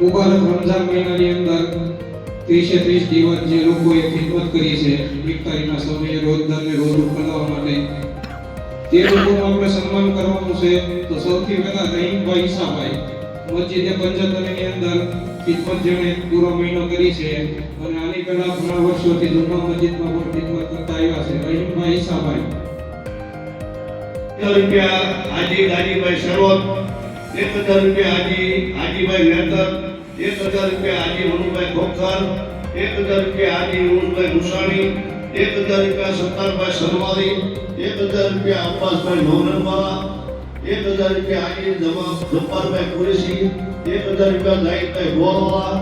મુબારક રમઝાન મહિનાની અંદર ત્રીસે ત્રીસ દિવસ જે લોકોએ ખિદમત કરી છે ઇફતારીના સમયે રોજદારને રોજ કરવા માટે, તે લોકોનું આપણે સન્માન કરવાનું છે. તો સૌથી પહેલા રહીમભાઈ ઈસાભાઈ, મસ્જિદે પંચતનની અંદર ખિદમત જેણે પૂરો મહિનો કરી છે અને આની પહેલા ઘણા વર્ષોથી જુમ્મા મસ્જિદમાં પણ ખિદમત કરતા આવ્યા છે. રહીમભાઈ ઈસાભાઈ રૂપિયા હાજી દાજીભાઈ સરોદ એક હજાર રૂપિયા હાજી હાજીભાઈ મહેતર એક હજાર રૂપિયા હાજી મનુભાઈ ખોખર એક હજાર રૂપિયા હાજી યુનુસભાઈ મુસાણી એક હજાર રૂપિયા સત્તારભાઈ સરવારી એક હજાર રૂપિયા અબ્બાસભાઈ નવરણવાળા એક હજાર રૂપિયા હાજી જમા જબ્બારભાઈ કુરેશી એક હજાર રૂપિયા જાહિદભાઈ ગોરવાળા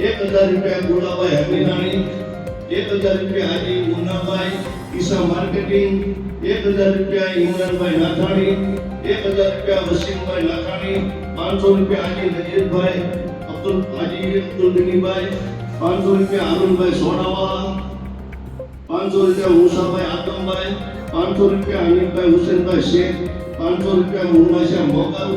એક હજાર રૂપિયા ગુલાભાઈ હમીરાણી એક હજાર રૂપિયા હાજી મુન્નાભાઈ ઈસા માર્કેટિંગ, એક હજાર રૂપિયા ઇમરાનભાઈ નાથાણી, એક હજાર રૂપિયા વસીમભાઈ નાથાણી, પાંચસો રૂપિયા હાજી નજીરભાઈ, અબ્દુલ હાજી અબ્દુલ ગનીભાઈ, પાંચસો રૂપિયા આનંદભાઈ સોનાવાલા પાંચસો રૂપિયા ઉષાભાઈ આતમભાઈ પાંચસો રૂપિયા અનિલભાઈ હુસેનભાઈ શેખ, પાંચસો રૂપિયા મુન્નાશાહ મોગલ,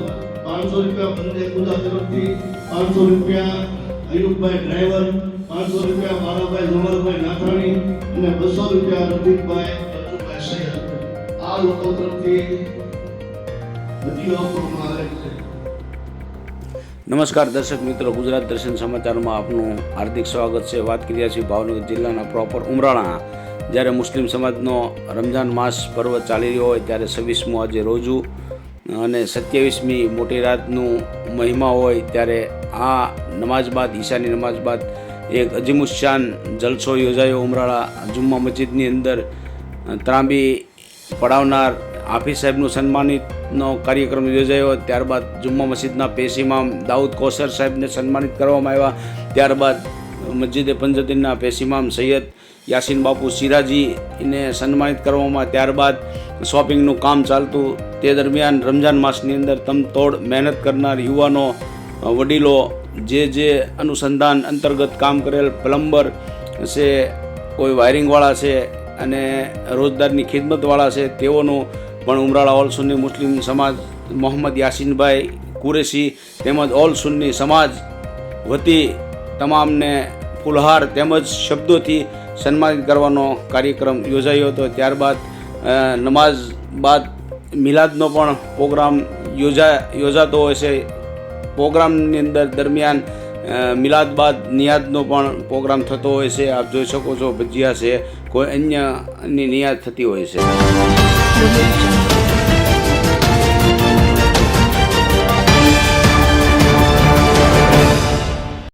પાંચસો રૂપિયા બંને ખુદા તરફથી, પાંચસો રૂપિયા અયુબભાઈ ડ્રાઈવર, પાંચસો રૂપિયા, મારાભાઈ જમરભાઈ નાથાણી અને બસો રૂપિયા રફીકભાઈ રતુભાઈ સૈયદ. આ લોકો તરફથી હજી આપવામાં આવે છે. નમસ્કાર દર્શક મિત્રો, ગુજરાત દર્શન સમાચારમાં આપનું હાર્દિક સ્વાગત છે. વાત કરીએ છીએ ભાવનગર જિલ્લાના પ્રોપર ઉમરાણા જ્યારે મુસ્લિમ સમાજનો રમઝાન માસ પર્વ ચાલી રહ્યો હોય ત્યારે છવ્વીસમું આજે રોજુ અને સત્યાવીસમી મોટી રાતનું મહિમા હોય ત્યારે આ નમાઝ બાદ, ઈશાની નમાઝ બાદ એક અજીમુશાન જલસો યોજાયો ઉમરાળા જુમ્મા મસ્જિદની અંદર. ત્રાંબી પડાવનાર હાફિઝ સાહેબનું સન્માનિતનો કાર્યક્રમ યોજાયો. ત્યારબાદ જુમ્મા મસ્જિદના પેશ ઇમામ દાઉદ કોસર સાહેબને સન્માનિત કરવામાં આવ્યા. ત્યારબાદ મસ્જિદે પંજતીનના પેશિમામ સૈયદ યાસીન બાપુ સિરાજીને સન્માનિત કરવામાં ત્યારબાદ શોપિંગનું કામ ચાલતું. તે દરમિયાન રમજાન માસની અંદર તમતોડ મહેનત કરનાર યુવાનો વડીલો જે જે અનુસંધાન અંતર્ગત કામ કરેલ પ્લમ્બર છે, કોઈ વાયરિંગવાળા છે અને રોજદારની ખિદમતવાળા છે, તેઓનું પણ ઉમરાળા ઓલ સુન્ની મુસ્લિમ સમાજ મોહમ્મદ યાસીનભાઈ કુરેશી તેમજ ઓલ સુન્ની સમાજ વતી તમામને ફુલહાર તેમજ શબ્દોથી સન્માનિત કરવાનો કાર્યક્રમ યોજાયો હતો. ત્યારબાદ નમાઝ બાદ મિલાદનો પણ પ્રોગ્રામ યોજા, યોજાતો હોય છે. પ્રોગ્રામની અંદર દરમિયાન મિલાદ બાદ નિયાદનો પણ પ્રોગ્રામ થતો હોય છે. આપ જોઈ શકો છો ભજીયા છે, કોઈ અન્યની નિયાદ થતી હોય છે.